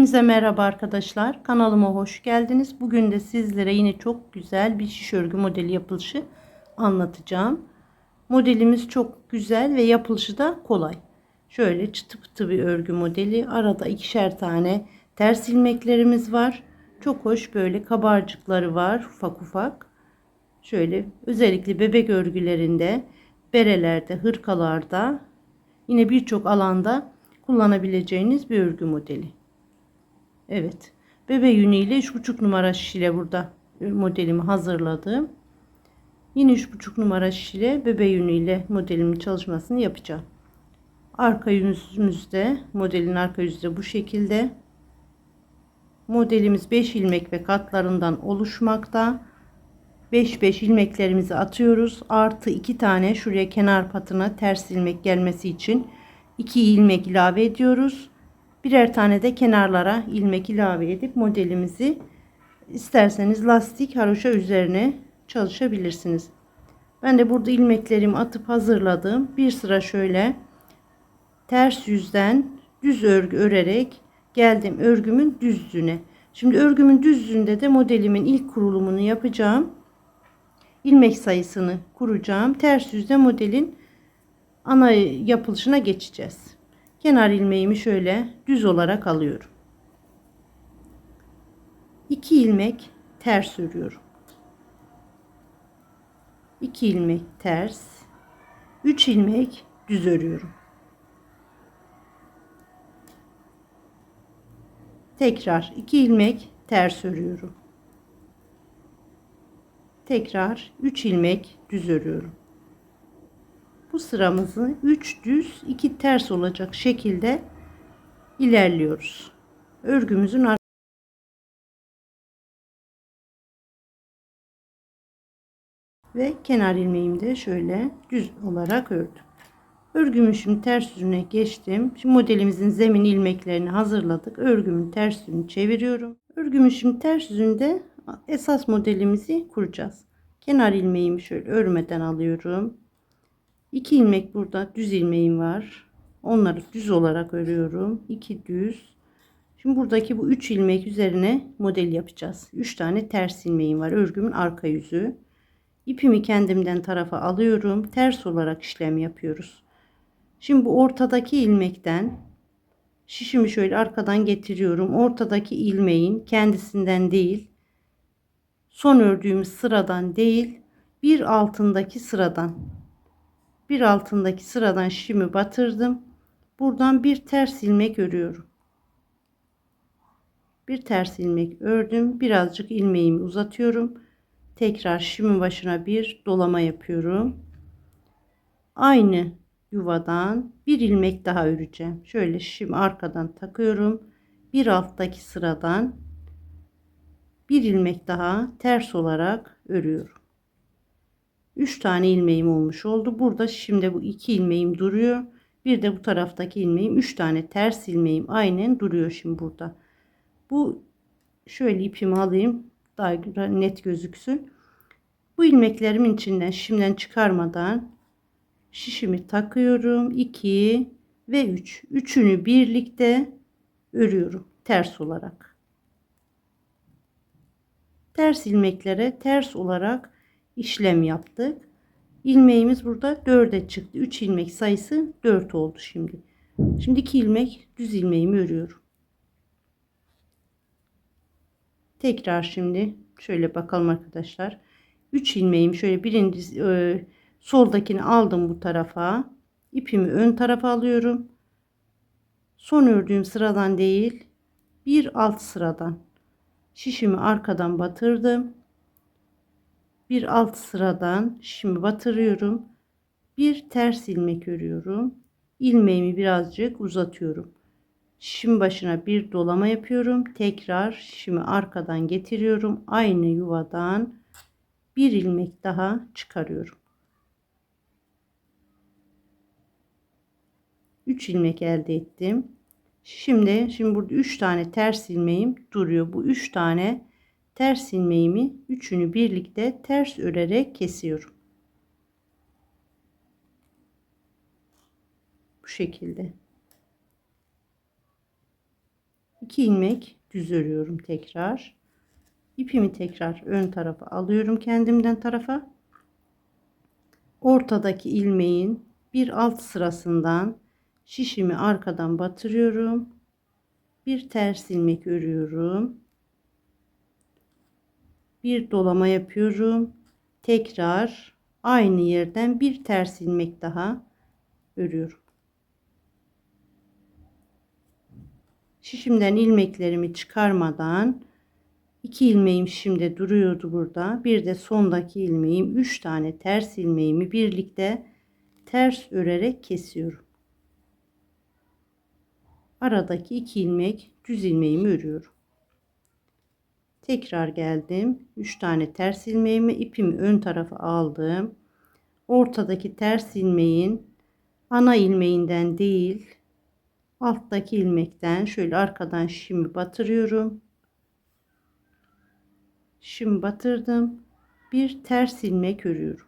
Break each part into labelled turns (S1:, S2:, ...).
S1: Hepinize merhaba arkadaşlar. Kanalıma hoş geldiniz. Bugün de sizlere yine çok güzel bir şiş örgü modeli yapılışı anlatacağım. Modelimiz çok güzel ve yapılışı da kolay. Şöyle çıtı pıtı bir örgü modeli. Arada ikişer tane ters ilmeklerimiz var. Çok hoş böyle kabarcıkları var ufak ufak. Şöyle özellikle bebek örgülerinde, berelerde, hırkalarda yine birçok alanda kullanabileceğiniz bir örgü modeli. Evet. Bebe yünü ile 3,5 numara şiş ile burada modelimi hazırladım. Yine 3,5 numara şiş ile bebe yünü ile modelimin çalışmasını yapacağım. Arka yüzümüzde modelin arka yüzü de bu şekilde. Modelimiz 5 ilmek ve katlarından oluşmakta. 5 5 ilmeklerimizi atıyoruz. Artı 2 tane şuraya kenar patına ters ilmek gelmesi için 2 ilmek ilave ediyoruz. Birer tane de kenarlara ilmek ilave edip modelimizi isterseniz lastik haroşa üzerine çalışabilirsiniz. Ben de burada ilmeklerimi atıp hazırladım. Bir sıra şöyle ters yüzden düz örgü örerek geldim örgümün düzlüğüne. Şimdi örgümün düzlüğünde de modelimin ilk kurulumunu yapacağım. İlmek sayısını kuracağım. Ters yüzde modelin ana yapılışına geçeceğiz. Kenar ilmeğimi şöyle düz olarak alıyorum. 2 ilmek ters örüyorum. 2 ilmek ters, 3 ilmek düz örüyorum. Tekrar 2 ilmek ters örüyorum. Tekrar 3 ilmek düz örüyorum bu sıramızı 3 düz 2 ters olacak şekilde ilerliyoruz. Örgümüzün ve kenar ilmeğimi de şöyle düz olarak ördüm. Örgümün şimdi ters yüzüne geçtim. Şimdi modelimizin zemin ilmeklerini hazırladık. Örgümün ters yüzünü çeviriyorum. Örgümün şimdi ters yüzünde esas modelimizi kuracağız. Kenar ilmeğimi şöyle örmeden alıyorum. 2 ilmek burada düz ilmeğim var. Onları düz olarak örüyorum. 2 düz. Şimdi buradaki bu 3 ilmek üzerine model yapacağız. 3 tane ters ilmeğim var. Örgümün arka yüzü. İpimi kendimden tarafa alıyorum. Ters olarak işlem yapıyoruz. Şimdi bu ortadaki ilmekten şişimi şöyle arkadan getiriyorum. Ortadaki ilmeğin kendisinden değil, son ördüğümüz sıradan değil, bir altındaki sıradan bir altındaki sıradan şişimi batırdım. Buradan bir ters ilmek örüyorum. Bir ters ilmek ördüm. Birazcık ilmeğimi uzatıyorum. Tekrar şişimin başına bir dolama yapıyorum. Aynı yuvadan bir ilmek daha öreceğim. Şöyle şişimi arkadan takıyorum. Bir alttaki sıradan bir ilmek daha ters olarak örüyorum. 3 tane ilmeğim olmuş oldu. Burada şimdi bu 2 ilmeğim duruyor. Bir de bu taraftaki ilmeğim 3 tane ters ilmeğim aynen duruyor şimdi burada. Bu şöyle ipimi alayım daha net gözüksün. Bu ilmeklerimin içinden şimdiden çıkarmadan şişimi takıyorum. 2 ve 3. Üçünü birlikte örüyorum ters olarak. Ters ilmeklere ters olarak işlem yaptık. İlmeğimiz burada 4'e çıktı. 3 ilmek sayısı 4 oldu şimdi. Şimdi 2 ilmek düz ilmeğimi örüyorum. Tekrar şimdi şöyle bakalım arkadaşlar. 3 ilmeğimi şöyle birinci e, soldakini aldım bu tarafa. İpimi ön tarafa alıyorum. Son ördüğüm sıradan değil, bir alt sıradan şişimi arkadan batırdım bir alt sıradan şimdi batırıyorum. Bir ters ilmek örüyorum. Ilmeğimi birazcık uzatıyorum. Şişim başına bir dolama yapıyorum. Tekrar şişimi arkadan getiriyorum. Aynı yuvadan bir ilmek daha çıkarıyorum. 3 ilmek elde ettim. Şimdi şimdi burada 3 tane ters ilmeğim duruyor. Bu 3 tane ters ilmeğimi üçünü birlikte ters örerek kesiyorum. Bu şekilde. 2 ilmek düz örüyorum tekrar. İpimi tekrar ön tarafa alıyorum kendimden tarafa. Ortadaki ilmeğin bir alt sırasından şişimi arkadan batırıyorum. Bir ters ilmek örüyorum. Bir dolama yapıyorum. Tekrar aynı yerden bir ters ilmek daha örüyorum. Şişimden ilmeklerimi çıkarmadan iki ilmeğim şimdi duruyordu burada. Bir de sondaki ilmeğim, üç tane ters ilmeğimi birlikte ters örerek kesiyorum. Aradaki iki ilmek düz ilmeğimi örüyorum. Tekrar geldim. 3 tane ters ilmeğimi ipimi ön tarafa aldım. Ortadaki ters ilmeğin ana ilmeğinden değil alttaki ilmekten şöyle arkadan şimdi batırıyorum. Şimdi batırdım. Bir ters ilmek örüyorum.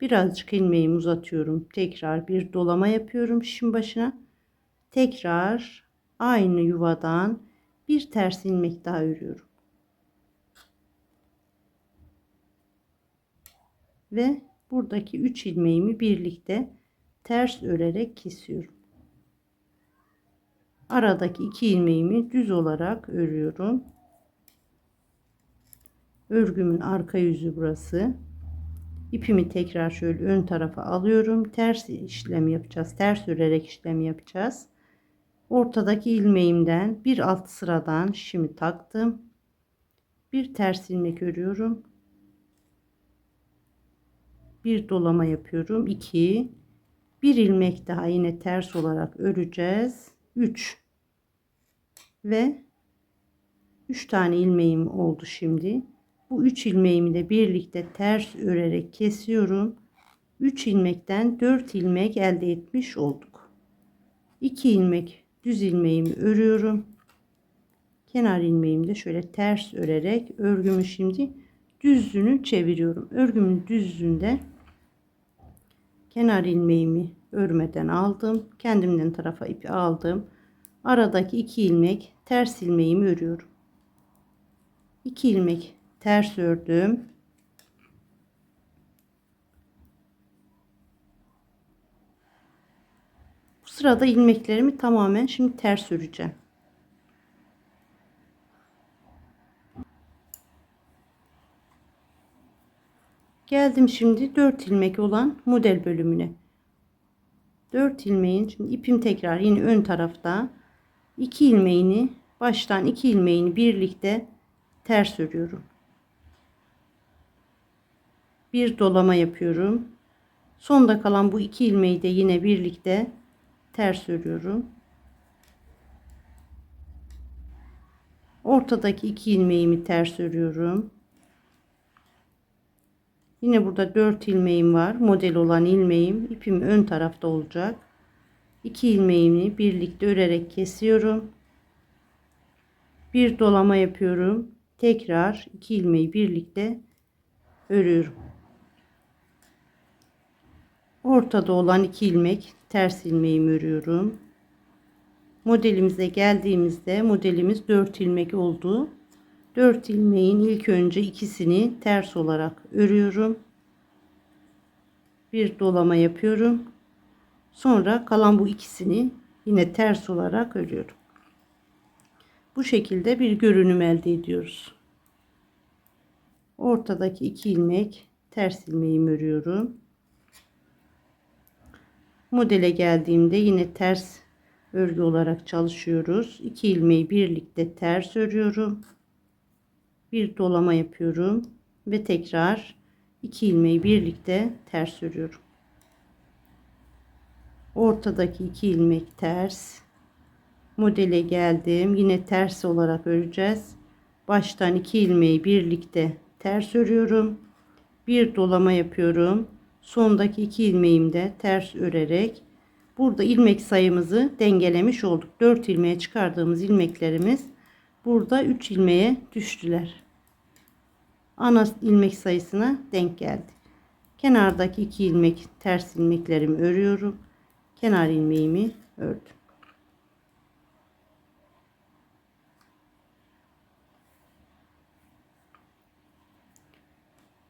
S1: Birazcık ilmeğimi uzatıyorum. Tekrar bir dolama yapıyorum şimdi başına. Tekrar aynı yuvadan bir ters ilmek daha örüyorum. Ve buradaki 3 ilmeğimi birlikte ters örerek kesiyorum. Aradaki 2 ilmeğimi düz olarak örüyorum. Örgümün arka yüzü burası. İpimi tekrar şöyle ön tarafa alıyorum. Ters işlem yapacağız. Ters örerek işlem yapacağız ortadaki ilmeğimden bir alt sıradan şimdi taktım. Bir ters ilmek örüyorum. Bir dolama yapıyorum. 2 bir ilmek daha yine ters olarak öreceğiz. 3 ve 3 tane ilmeğim oldu şimdi. Bu 3 ilmeğimi de birlikte ters örerek kesiyorum. 3 ilmekten 4 ilmek elde etmiş olduk. 2 ilmek düz ilmeğimi örüyorum. Kenar ilmeğimi de şöyle ters örerek örgümü şimdi düzlüğünü çeviriyorum. Örgümün düzlüğünde kenar ilmeğimi örmeden aldım. Kendimden tarafa ipi aldım. Aradaki iki ilmek ters ilmeğimi örüyorum. 2 ilmek ters ördüm. Sırada ilmeklerimi tamamen şimdi ters öreceğim. Geldim şimdi 4 ilmek olan model bölümüne. 4 ilmeğin şimdi ipim tekrar yine ön tarafta 2 ilmeğini baştan 2 ilmeğini birlikte ters örüyorum. Bir dolama yapıyorum. Sonda kalan bu iki ilmeği de yine birlikte ters örüyorum. Ortadaki iki ilmeğimi ters örüyorum. Yine burada 4 ilmeğim var. Model olan ilmeğim ipim ön tarafta olacak. 2 ilmeğimi birlikte örerek kesiyorum. Bir dolama yapıyorum. Tekrar 2 ilmeği birlikte örüyorum. Ortada olan 2 ilmek ters ilmeğimi örüyorum. Modelimize geldiğimizde modelimiz 4 ilmek oldu. 4 ilmeğin ilk önce ikisini ters olarak örüyorum. Bir dolama yapıyorum. Sonra kalan bu ikisini yine ters olarak örüyorum. Bu şekilde bir görünüm elde ediyoruz. Ortadaki iki ilmek ters ilmeğimi örüyorum modele geldiğimde yine ters örgü olarak çalışıyoruz. 2 ilmeği birlikte ters örüyorum. Bir dolama yapıyorum ve tekrar 2 ilmeği birlikte ters örüyorum. Ortadaki 2 ilmek ters. Modele geldim. Yine ters olarak öreceğiz. Baştan 2 ilmeği birlikte ters örüyorum. Bir dolama yapıyorum sondaki iki ilmeğimde ters örerek burada ilmek sayımızı dengelemiş olduk. 4 ilmeğe çıkardığımız ilmeklerimiz burada 3 ilmeğe düştüler. Ana ilmek sayısına denk geldi. Kenardaki iki ilmek ters ilmeklerimi örüyorum. Kenar ilmeğimi ördüm.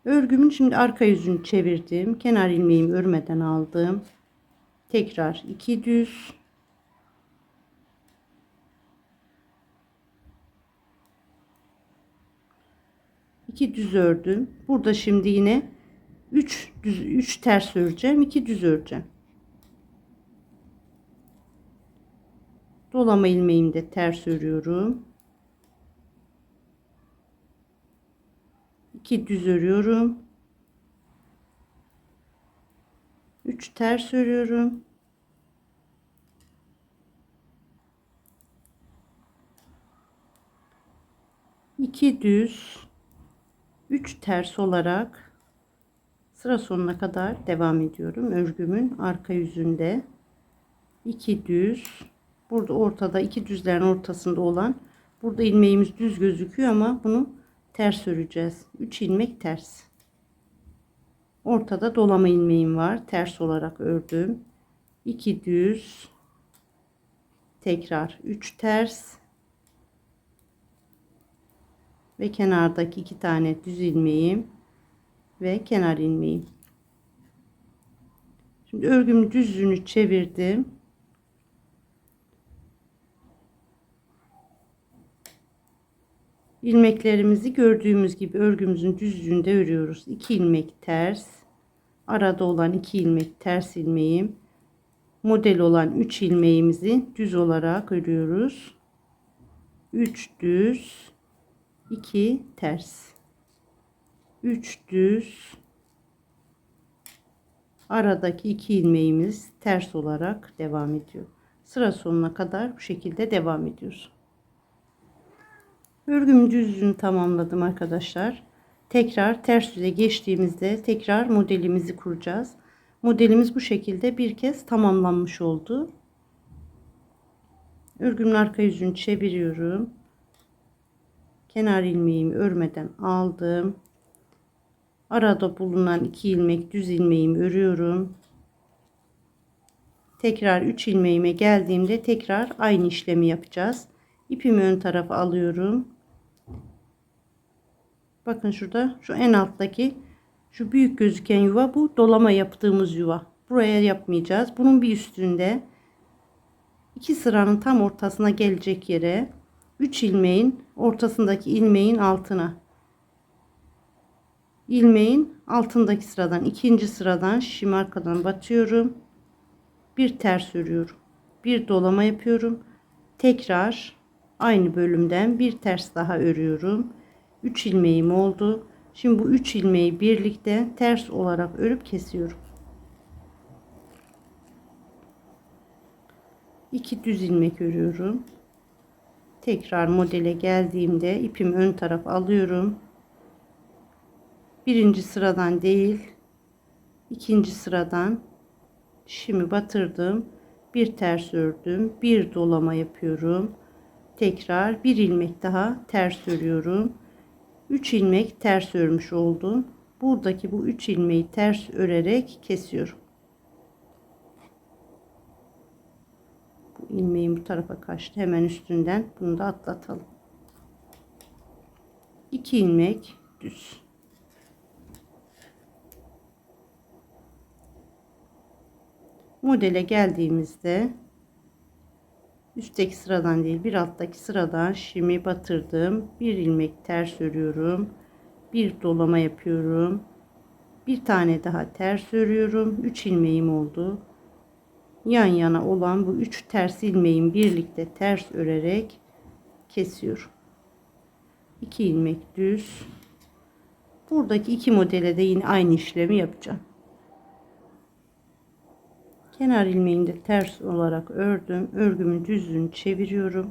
S1: Örgümün şimdi arka yüzünü çevirdim. Kenar ilmeğimi örmeden aldım. Tekrar iki düz. iki düz ördüm. Burada şimdi yine 3 düz 3 ters öreceğim. 2 düz öreceğim. Dolama ilmeğimi de ters örüyorum. 2 düz örüyorum. 3 ters örüyorum. İki düz 3 ters olarak sıra sonuna kadar devam ediyorum. Örgümün arka yüzünde 2 düz burada ortada iki düzlerin ortasında olan burada ilmeğimiz düz gözüküyor ama bunu ters öreceğiz. 3 ilmek ters. Ortada dolama ilmeğim var. Ters olarak ördüm. 2 düz tekrar 3 ters ve kenardaki iki tane düz ilmeğim ve kenar ilmeğim. Şimdi örgümün düzlüğünü çevirdim. İlmeklerimizi gördüğümüz gibi örgümüzün düzlüğünde örüyoruz. 2 ilmek ters, arada olan 2 ilmek ters ilmeğim, model olan 3 ilmeğimizi düz olarak örüyoruz. 3 düz, 2 ters 3 düz aradaki iki ilmeğimiz ters olarak devam ediyor sıra sonuna kadar bu şekilde devam ediyoruz örgümün düzlüğünü tamamladım arkadaşlar tekrar ters yüze geçtiğimizde tekrar modelimizi kuracağız modelimiz bu şekilde bir kez tamamlanmış oldu örgümün arka yüzünü çeviriyorum kenar ilmeğimi örmeden aldım. Arada bulunan iki ilmek düz ilmeğimi örüyorum. Tekrar 3 ilmeğime geldiğimde tekrar aynı işlemi yapacağız. İpimi ön tarafa alıyorum. Bakın şurada şu en alttaki şu büyük gözüken yuva bu dolama yaptığımız yuva. Buraya yapmayacağız. Bunun bir üstünde iki sıranın tam ortasına gelecek yere 3 ilmeğin ortasındaki ilmeğin altına. İlmeğin altındaki sıradan ikinci sıradan şişimi arkadan batıyorum. Bir ters örüyorum. Bir dolama yapıyorum. Tekrar aynı bölümden bir ters daha örüyorum 3 ilmeğim oldu. Şimdi bu 3 ilmeği birlikte ters olarak örüp kesiyorum. 2 düz ilmek örüyorum. Tekrar modele geldiğimde ipimi ön taraf alıyorum. Birinci sıradan değil ikinci sıradan. Şimdi batırdım. Bir ters ördüm. Bir dolama yapıyorum. Tekrar bir ilmek daha ters örüyorum 3 ilmek ters örmüş oldum buradaki bu 3 ilmeği ters örerek kesiyorum ilmeğim bu tarafa kaçtı. Hemen üstünden bunu da atlatalım. 2 ilmek düz. Modele geldiğimizde üstteki sıradan değil bir alttaki sıradan şimi batırdım. Bir ilmek ters örüyorum. Bir dolama yapıyorum. Bir tane daha ters örüyorum. 3 ilmeğim oldu yan yana olan bu üç ters ilmeğin birlikte ters örerek kesiyorum. 2 ilmek düz. Buradaki iki modele de yine aynı işlemi yapacağım. Kenar ilmeğini de ters olarak ördüm. Örgümün düzlüğünü çeviriyorum.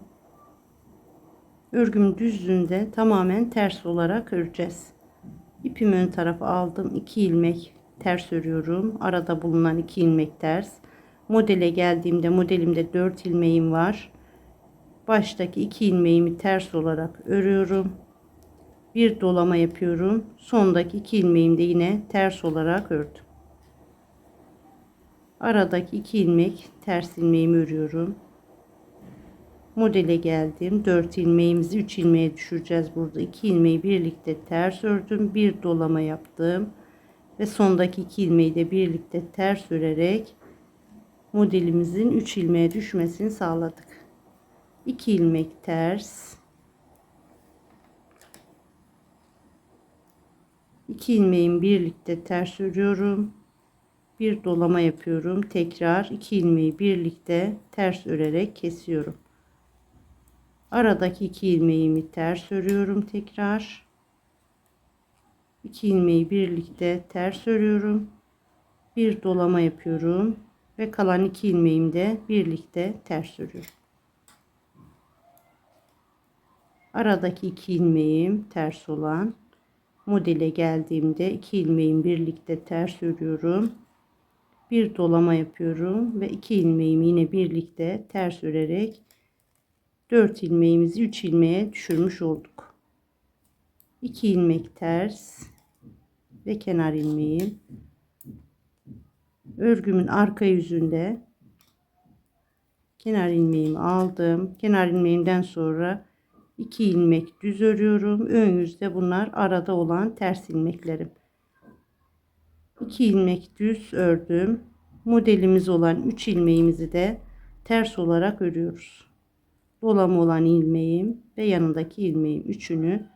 S1: Örgümün düzlüğünde tamamen ters olarak öreceğiz. İpimi ön tarafa aldım. 2 ilmek ters örüyorum. Arada bulunan 2 ilmek ters modele geldiğimde modelimde 4 ilmeğim var. Baştaki 2 ilmeğimi ters olarak örüyorum. Bir dolama yapıyorum. Sondaki 2 ilmeğimi de yine ters olarak ördüm. Aradaki 2 ilmek ters ilmeğimi örüyorum. modele geldim. 4 ilmeğimizi 3 ilmeğe düşüreceğiz. Burada 2 ilmeği birlikte ters ördüm. Bir dolama yaptım. Ve sondaki 2 ilmeği de birlikte ters örerek modelimizin 3 ilmeğe düşmesini sağladık. 2 ilmek ters. 2 ilmeğin birlikte ters örüyorum bir dolama yapıyorum. Tekrar 2 ilmeği birlikte ters örerek kesiyorum. Aradaki 2 ilmeğimi ters örüyorum tekrar. 2 ilmeği birlikte ters örüyorum. Bir dolama yapıyorum ve kalan 2 ilmeğimi de birlikte ters örüyorum. Aradaki 2 ilmeğim ters olan modele geldiğimde 2 ilmeğin birlikte ters örüyorum bir dolama yapıyorum ve 2 ilmeğimi yine birlikte ters örerek 4 ilmeğimizi 3 ilmeğe düşürmüş olduk. 2 ilmek ters ve kenar ilmeğim örgümün arka yüzünde kenar ilmeğimi aldım. Kenar ilmeğimden sonra 2 ilmek düz örüyorum. Ön yüzde bunlar arada olan ters ilmeklerim 2 ilmek düz ördüm. Modelimiz olan 3 ilmeğimizi de ters olarak örüyoruz. Dolam olan ilmeğim ve yanındaki ilmeğim üçünü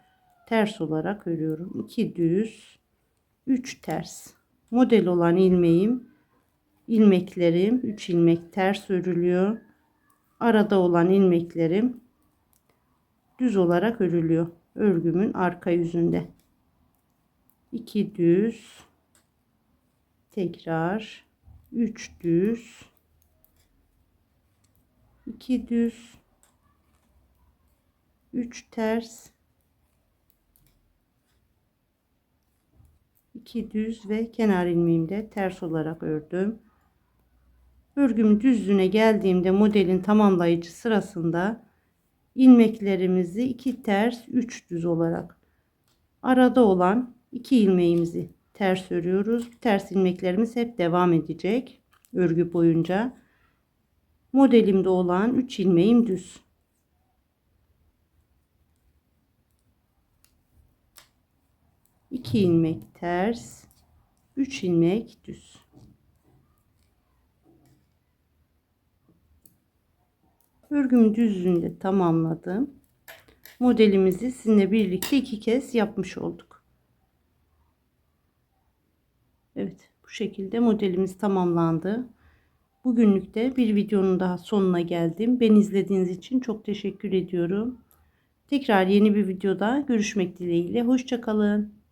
S1: ters olarak örüyorum. 2 düz 3 ters. Model olan ilmeğim ilmeklerim 3 ilmek ters örülüyor. Arada olan ilmeklerim düz olarak örülüyor örgümün arka yüzünde. 2 düz tekrar 3 düz 2 düz 3 ters 2 düz ve kenar ilmeğimi de ters olarak ördüm. Örgümün düzlüğüne geldiğimde modelin tamamlayıcı sırasında ilmeklerimizi 2 ters 3 düz olarak arada olan 2 ilmeğimizi ters örüyoruz. Ters ilmeklerimiz hep devam edecek örgü boyunca. Modelimde olan 3 ilmeğim düz. İki ilmek ters, 3 ilmek düz. Örgümü düzlüğünde tamamladım. Modelimizi sizinle birlikte iki kez yapmış olduk. Evet bu şekilde modelimiz tamamlandı. Bugünlük de bir videonun daha sonuna geldim. Beni izlediğiniz için çok teşekkür ediyorum. Tekrar yeni bir videoda görüşmek dileğiyle. Hoşçakalın.